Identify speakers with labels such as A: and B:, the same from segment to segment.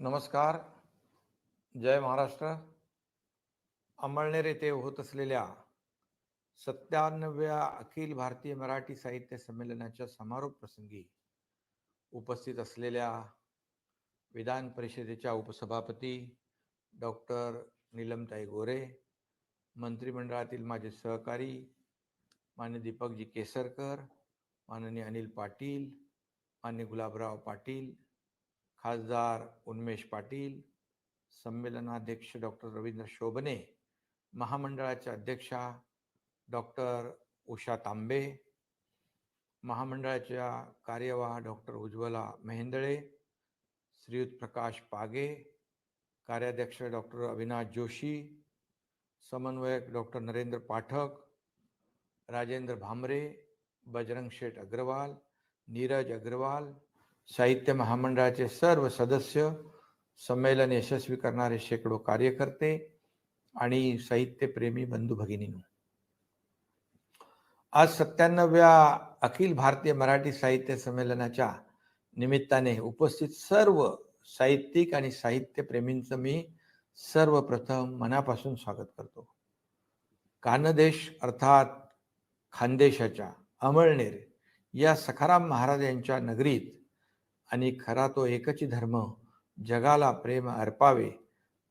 A: नमस्कार. जय महाराष्ट्र. अंमळनेर येथे होत असलेल्या सत्त्याण्णव्या अखिल भारतीय मराठी साहित्य संमेलनाच्या समारोप प्रसंगी उपस्थित असलेल्या विधान परिषदेच्या उपसभापती डॉक्टर नीलमताई गोरे मंत्रिमंडळातील माझे सहकारी मान्य दीपकजी केसरकर माननीय अनिल पाटील मान्य गुलाबराव पाटील खासदार उन्मेष पाटील संमेलनाध्यक्ष डॉक्टर रवींद्र शोभने महामंडळाच्या अध्यक्षा डॉक्टर उषा तांबे महामंडळाच्या कार्यवाह डॉक्टर उज्ज्वला मेहेंदळे श्रीयुत प्रकाश पागे कार्याध्यक्ष डॉक्टर अविनाश जोशी समन्वयक डॉक्टर नरेंद्र पाठक राजेंद्र भामरे बजरंग शेठ अग्रवाल नीरज अग्रवाल साहित्य महामंडळाचे सर्व सदस्य संमेलन यशस्वी करणारे शेकडो कार्यकर्ते आणि साहित्यप्रेमी बंधू भगिनींनो आज सत्त्याण्णव्या अखिल भारतीय मराठी साहित्य संमेलनाच्या निमित्ताने उपस्थित सर्व साहित्यिक आणि साहित्यप्रेमींचं मी सर्वप्रथम मनापासून स्वागत करतो. कानदेश अर्थात खानदेशाच्या अमळनेर या सखाराम महाराज यांच्या नगरीत आणि खरा तो एकच धर्म जगाला प्रेम अर्पावे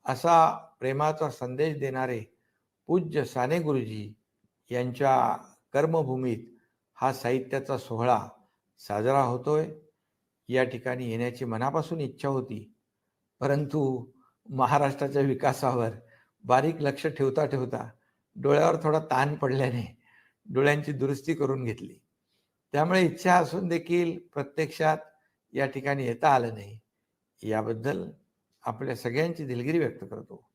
A: असा प्रेमाचा संदेश देणारे पूज्य साने गुरुजी यांच्या कर्मभूमीत हा साहित्याचा सोहळा साजरा होतोय. या ठिकाणी येण्याची मनापासून इच्छा होती. परंतु महाराष्ट्राच्या विकासावर बारीक लक्ष ठेवता ठेवता डोळ्यावर थोडा ताण पडल्याने डोळ्यांची दुरुस्ती करून घेतली. त्यामुळे इच्छा असून देखील प्रत्यक्षात या ठिकाणी येता आलं नाही. याबद्दल आपल्या सगळ्यांची दिलगिरी व्यक्त करतो.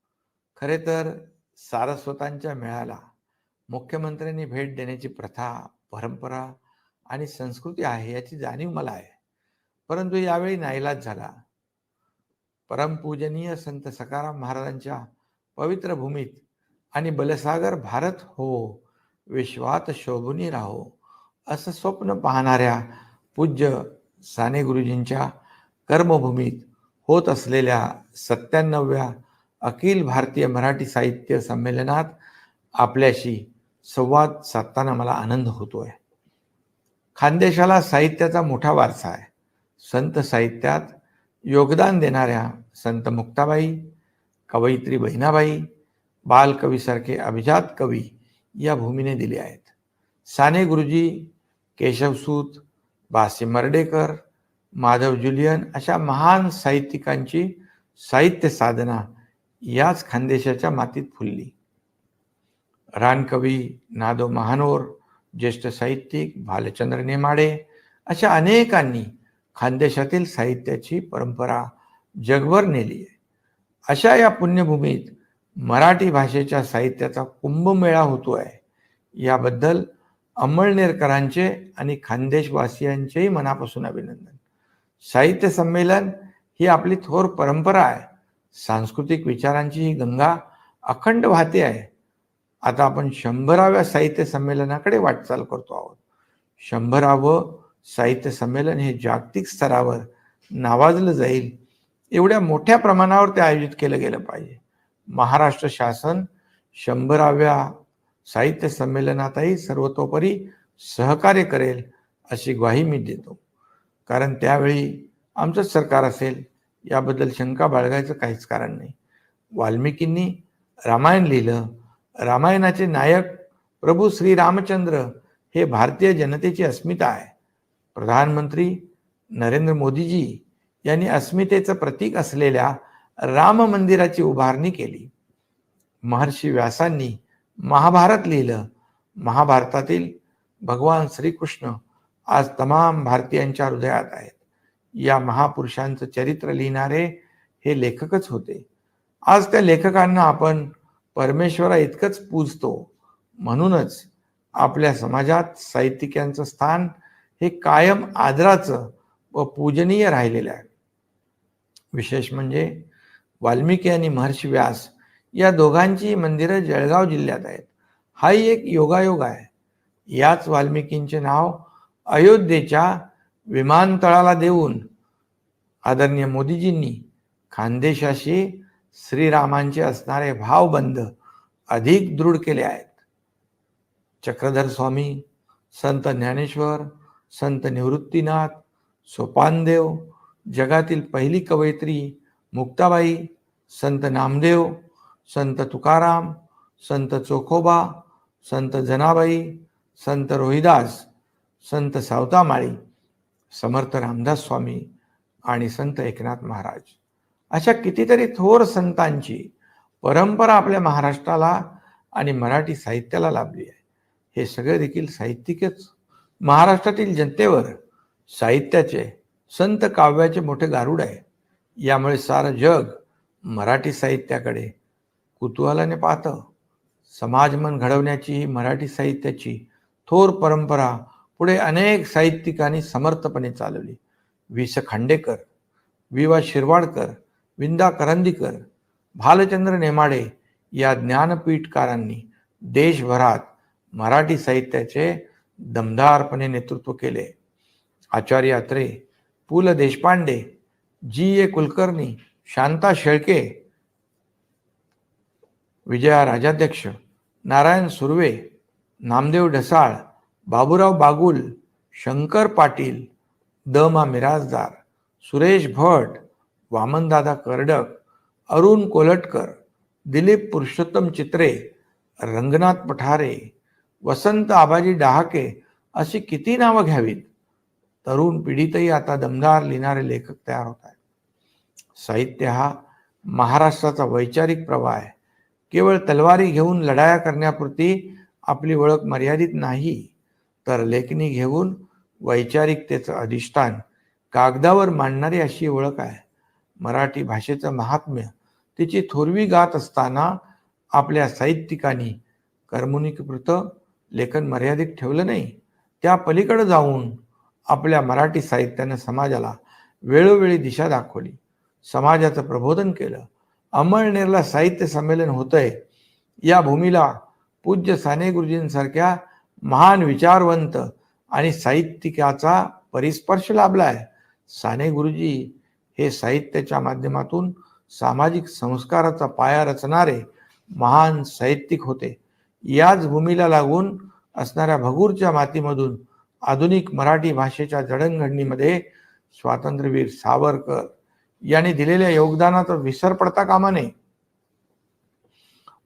A: खरे तर सारस्वतांच्या मेळाला मुख्यमंत्र्यांनी भेट देण्याची प्रथा परंपरा आणि संस्कृती आहे याची जाणीव मला आहे. परंतु यावेळी नाईलाज झाला. परमपूजनीय संत सकाराम महाराजांच्या पवित्र भूमीत आणि बलसागर भारत हो विश्वात शोभुनी राहो असं स्वप्न पाहणाऱ्या पूज्य साने गुरुजींच्या कर्मभूमीत होत असलेल्या सत्त्याण्णव्या अखिल भारतीय मराठी साहित्य संमेलनात आपल्याशी संवाद साधताना मला आनंद होतोय. खानदेशाला साहित्याचा मोठा वारसा आहे. संत साहित्यात योगदान देणाऱ्या संत मुक्ताबाई कवयित्री बहिणाबाई बालकवीसारखे अभिजात कवी या भूमीने दिले आहेत. साने गुरुजी केशवसूत बासी मर्डेकर माधव जुलियन अशा महान साहित्यिकांची साहित्य साधना याच खानदेशाच्या मातीत फुलली. रानकवी नादो महानोर ज्येष्ठ साहित्यिक भालचंद्र नेमाडे अशा अनेकांनी खानदेशातील साहित्याची परंपरा जगभर नेली आहे. अशा या पुण्यभूमीत मराठी भाषेच्या साहित्याचा कुंभमेळा होतो आहे याबद्दल अंमळनेरकरांचे आणि खानदेशवासियांचेही मनापासून अभिनंदन. साहित्य संमेलन ही आपली थोर परंपरा आहे. सांस्कृतिक विचारांची ही गंगा अखंड वाहते आहे. आता आपण शंभराव्या साहित्य संमेलनाकडे वाटचाल करतो आहोत. शंभरावं साहित्य संमेलन हे जागतिक स्तरावर नावाजलं जाईल. एवढ्या मोठ्या प्रमाणावर ते आयोजित केलं गेलं पाहिजे. महाराष्ट्र शासन शंभराव्या साहित्य संमेलनातही सर्वतोपरी सहकार्य करेल अशी ग्वाही मी देतो. कारण त्यावेळी आमचंच सरकार असेल याबद्दल शंका बाळगायचं काहीच कारण नाही. वाल्मिकींनी रामायण लिहिलं. रामायणाचे नायक प्रभू श्रीरामचंद्र हे भारतीय जनतेची अस्मिता आहे. प्रधानमंत्री नरेंद्र मोदीजी यांनी अस्मितेचं प्रतीक असलेल्या राम मंदिराची उभारणी केली. महर्षी व्यासांनी महाभारत लिहिलं. महाभारतातील भगवान श्रीकृष्ण आज तमाम भारतीयांच्या हृदयात आहेत. या महापुरुषांचं चरित्र लिहिणारे हे लेखकच होते. आज त्या लेखकांना आपण परमेश्वरा इतकंच पूजतो. म्हणूनच आपल्या समाजात साहित्यिकांचं स्थान हे कायम आदराचं व पूजनीय राहिलेलं आहे. विशेष म्हणजे वाल्मिकी आणि महर्षी व्यास या दोघांची मंदिरं जळगाव जिल्ह्यात आहेत. हाही एक योगायोग आहे. याच वाल्मिकींचे नाव अयोध्येच्या विमानतळाला देऊन आदरणीय मोदीजींनी खानदेशाशी श्रीरामांचे असणारे भावबंध अधिक दृढ केले आहेत. चक्रधर स्वामी संत ज्ञानेश्वर संत निवृत्तीनाथ सोपानदेव जगातील पहिली कवयित्री मुक्ताबाई संत नामदेव संत तुकाराम संत चोखोबा संत जनाबाई संत रोहिदास संत सावतामाळी समर्थ रामदास स्वामी आणि संत एकनाथ महाराज. अशा कितीतरी थोर संतांची परंपरा आपल्या महाराष्ट्राला आणि मराठी साहित्याला लाभली आहे. हे सगळे देखील साहित्यिकच. महाराष्ट्रातील जनतेवर साहित्याचे संत काव्याचे मोठे गारुड आहे. यामुळे सारं जग मराठी साहित्याकडे कुतूहलाने पाहतं. समाजमन घडवण्याची ही मराठी साहित्याची थोर परंपरा पुढे अनेक साहित्यिकांनी समर्थपणे चालवली. वि स. खांडेकर वि वा. शिरवाडकर विंदा करंदीकर भालचंद्र नेमाडे या ज्ञानपीठकारांनी देशभरात मराठी साहित्याचे दमदारपणे नेतृत्व केले. आचार्य अत्रे पु. ल. देशपांडे जी. ए. कुलकर्णी शांता शेळके विजया राजाध्यक्ष नारायण सुर्वे नामदेव ढसाळ बाबूराव बागुल शंकर पाटील द मा मिराजदार सुरेश भट वामनदादा कर्डक अरुण कोलटकर दिलीप पुरुषोत्तम चित्रे रंगनाथ पठारे वसंत आबाजी डहाके अशी किती नावं घ्यावीत? तरुण पिढीतही आता दमदार लिहिणारे लेखक तयार होत आहेत. साहित्य हा महाराष्ट्राचा वैचारिक प्रवाह आहे. केवळ तलवारी घेऊन लढाया करण्यापुरती आपली ओळख मर्यादित नाही. तर लेखणी घेऊन वैचारिकतेचं अधिष्ठान कागदावर मांडणारी अशी ओळख आहे. मराठी भाषेचं महात्म्य तिची थोरवी गात असताना आपल्या साहित्यिकांनी कर्मुनिककृत लेखन मर्यादित ठेवलं नाही. त्या पलीकडे जाऊन आपल्या मराठी साहित्यानं समाजाला वेळोवेळी दिशा दाखवली. समाजाचं प्रबोधन केलं. अमळनेरला साहित्य संमेलन होतंय. या भूमीला पूज्य साने गुरुजींसारख्या महान विचारवंत आणि साहित्यिकाचा परिस्पर्श लाभलाय. साने गुरुजी हे साहित्याच्या माध्यमातून सामाजिक संस्काराचा पाया रचणारे महान साहित्यिक होते. याच भूमीला लागून असणाऱ्या भगूरच्या मातीमधून आधुनिक मराठी भाषेच्या जडणघडणीमध्ये स्वातंत्र्यवीर सावरकर यांनी दिलेल्या योगदानाचा विसर पडता कामा नये.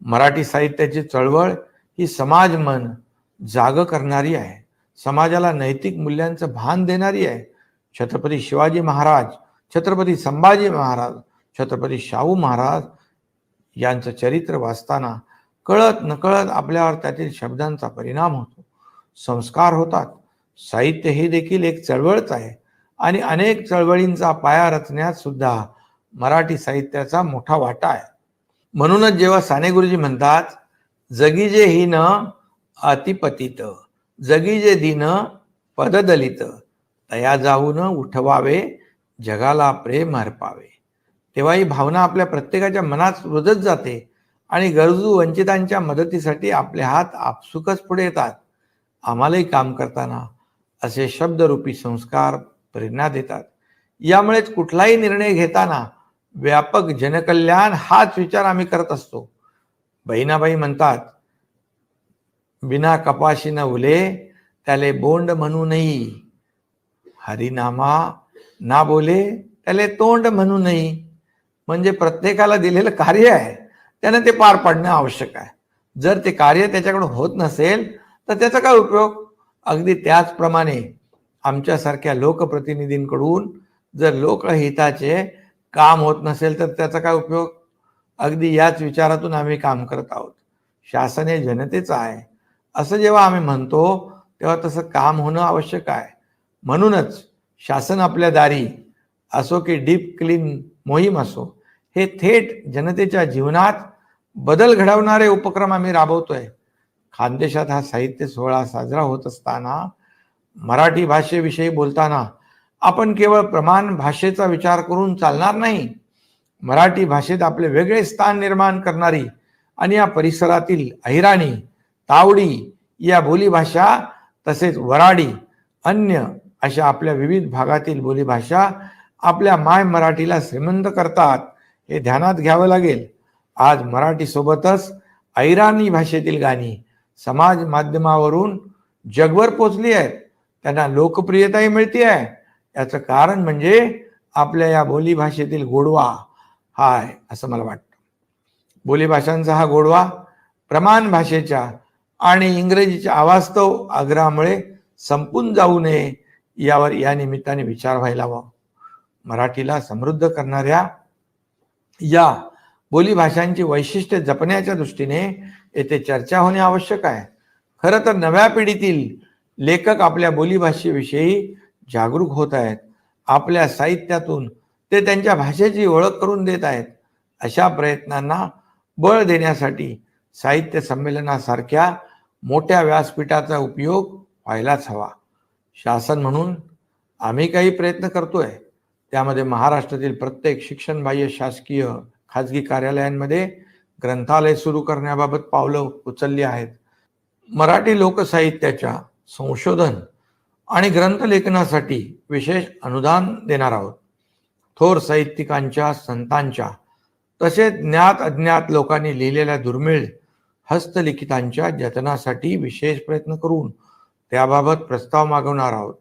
A: मराठी साहित्याची चळवळ ही समाज मन जाग करणारी आहे. समाजाला नैतिक मूल्यांचं भान देणारी आहे. छत्रपती शिवाजी महाराज छत्रपती संभाजी महाराज छत्रपती शाहू महाराज यांचं चरित्र वाचताना कळत नकळत आपल्यावर त्यातील शब्दांचा परिणाम होतो. संस्कार होतात. साहित्य हे देखील एक चळवळच आहे. आणि अनेक चळवळींचा पाया रचण्यात सुद्धा मराठी साहित्याचा मोठा वाटा आहे. म्हणूनच जेव्हा साने गुरुजी म्हणतात जगी जे हिन अतिपतित जगी जे दिन पददलित तया जाऊन उठवावे जगाला प्रेम हरपावे तेव्हा ही भावना आपल्या प्रत्येकाच्या मनात रुजत जाते आणि गरजू वंचितांच्या मदतीसाठी आपले हात आपसुकच पुढे येतात. आम्हालाही काम करताना असे शब्दरूपी संस्कार प्रेरणा देतात. यामुळेच कुठलाही निर्णय घेताना व्यापक जनकल्याण हाच विचार आम्ही करत असतो. बहिणाबाई म्हणतात बिना कपाशी न उले त्याले बोंड म्हणू नये. हरिनामा ना बोले त्याले तोंड म्हणू नये. म्हणजे प्रत्येकाला दिलेलं कार्य आहे त्यानं ते पार पाडणं आवश्यक आहे. जर ते कार्य त्याच्याकडून होत नसेल तर त्याचा काय उपयोग? अगदी त्याचप्रमाणे आमच्यासारख्या लोकप्रतिनिधींकडून जर लोकहिताचे काम होत नसेल तर त्याचा काय उपयोग? अगदी याच विचारातून आम्ही काम करत आहोत. शासन हे जनतेचं आहे. असं जेव्हा आम्ही म्हणतो तेव्हा तसं काम होणं आवश्यक आहे. म्हणूनच शासन आपल्या दारी असो की डीप क्लीन मोहीम असो हे थेट जनतेच्या जीवनात बदल घडवणारे उपक्रम आम्ही राबवतोय. खानदेशात हा साहित्य सोहळा साजरा होत असताना मराठी भाषेविषयी बोलताना आपण केवळ प्रमाण भाषेचा विचार करून चालणार नाही मराठी भाषेत आपले वेगळे स्थान निर्माण करणारी आणि या परिसरातील अहिराणी तावडी या बोलीभाषा तसेच वराडी अन्य अशा आपल्या विविध भागातील बोलीभाषा आपल्या माय मराठीला श्रीमंत करतात हे ध्यानात घ्यावं लागेल. आज मराठीसोबतच अहिराणी ऐराणी भाषेतील गाणी समाज माध्यमावरून जगभर पोचली आहेत. त्यांना लोकप्रियताही मिळते आहे याचं कारण म्हणजे आपल्या या बोलीभाषेतील गोडवा. हा आहे असं मला वाटतं. बोलीभाषांचा हा गोडवा प्रमाण भाषेच्या आणि इंग्रजीच्या अवास्तव आग्रहामुळे संपून जाऊ नये यावर या निमित्ताने विचार व्हायला हवा. मराठीला समृद्ध करणाऱ्या या बोलीभाषांची वैशिष्ट्ये जपण्याच्या दृष्टीने येथे चर्चा होणे आवश्यक आहे. खरं तर नव्या पिढीतील लेखक आपल्या बोलीभाषेविषयी जागरूक होत आहेत. आपल्या साहित्यातून ते त्यांच्या भाषेची ओळख करून देत आहेत. अशा प्रयत्नांना बळ देण्यासाठी साहित्य संमेलनासारख्या मोठ्या व्यासपीठाचा उपयोग व्हायलाच हवा. शासन म्हणून आम्ही काही प्रयत्न करतोय. त्यामध्ये महाराष्ट्रातील प्रत्येक शिक्षणबाह्य शासकीय खाजगी कार्यालयांमध्ये ग्रंथालय सुरू करण्याबाबत पावलं उचलली आहेत. मराठी लोकसाहित्याच्या संशोधन आणि ग्रंथलेखनासाठी विशेष अनुदान देणार आहोत. थोर साहित्यिकांच्या संतांच्या तसेच ज्ञात अज्ञात लोकांनी लिहिलेल्या दुर्मिळ हस्तलिखितांच्या जतनासाठी विशेष प्रयत्न करून त्याबाबत प्रस्ताव मागवणार आहोत.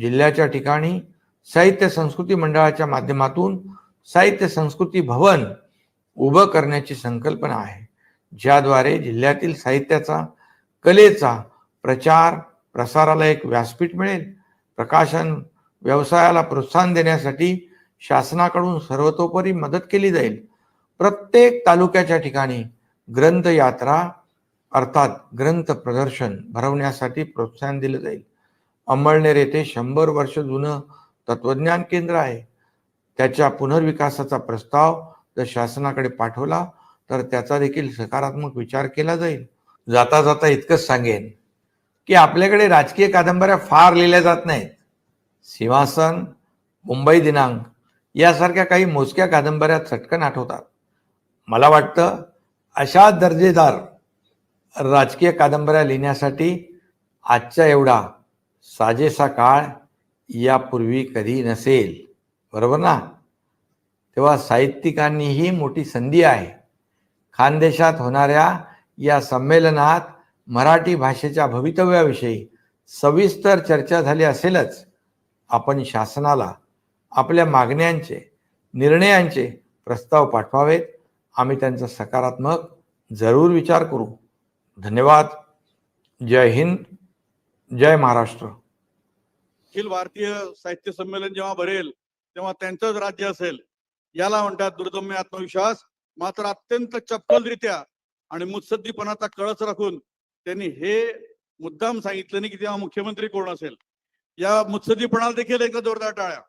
A: जिल्ह्याच्या ठिकाणी साहित्य संस्कृती मंडळाच्या माध्यमातून साहित्य संस्कृती भवन उभं करण्याची संकल्पना आहे. ज्याद्वारे जिल्ह्यातील साहित्याचा कलेचा प्रचार प्रसाराला एक व्यासपीठ मिळेल. प्रकाशन व्यवसायाला प्रोत्साहन देण्यासाठी शासनाकडून सर्वतोपरी मदत केली जाईल. प्रत्येक तालुक्याच्या ठिकाणी ग्रंथ यात्रा अर्थात ग्रंथ प्रदर्शन भरवण्यासाठी प्रोत्साहन दिलं जाईल. अंमळनेर येथे शंभर वर्ष जुनं तत्वज्ञान केंद्र आहे. त्याच्या पुनर्विकासाचा प्रस्ताव जर शासनाकडे पाठवला तर त्याचा देखील सकारात्मक विचार केला जाईल. जाता जाता इतकंच सांगेन. की आपल्याकडे राजकीय कादंबऱ्या फार लिहिल्या जात नाहीत. सिंहासन मुंबई दिनांक यासारख्या काही मोजक्या कादंबऱ्या चटकन आठवतात. मला वाटतं अशा दर्जेदार राजकीय कादंबऱ्या लिहिण्यासाठी आजच्या एवढा साजेसा काळ यापूर्वी कधी नसेल. बरोबर ना? तेव्हा साहित्यिकांनीही मोठी संधी आहे. खानदेशात होणाऱ्या या संमेलनात मराठी भाषेच्या भवितव्याविषयी सविस्तर चर्चा झाली असेलच आपण शासनाला आपल्या मागण्यांचे निर्णयांचे प्रस्ताव पाठवावेत. आम्ही त्यांचा सकारात्मक जरूर विचार करू. धन्यवाद. जय हिंद. जय महाराष्ट्र.
B: अखिल भारतीय साहित्य संमेलन जेव्हा भरेल तेव्हा त्यांचंच राज्य असेल. याला म्हणतात दुर्दम्य आत्मविश्वास मात्र अत्यंत चपलरित्या आणि मुत्सद्दीपणाचा कळस राखून त्यांनी हे मुद्दाम सांगितलं नाही की तेव्हा मुख्यमंत्री कोण असेल. या मुत्सदीपणाला देखील एकदा जोरदार टाळ्या.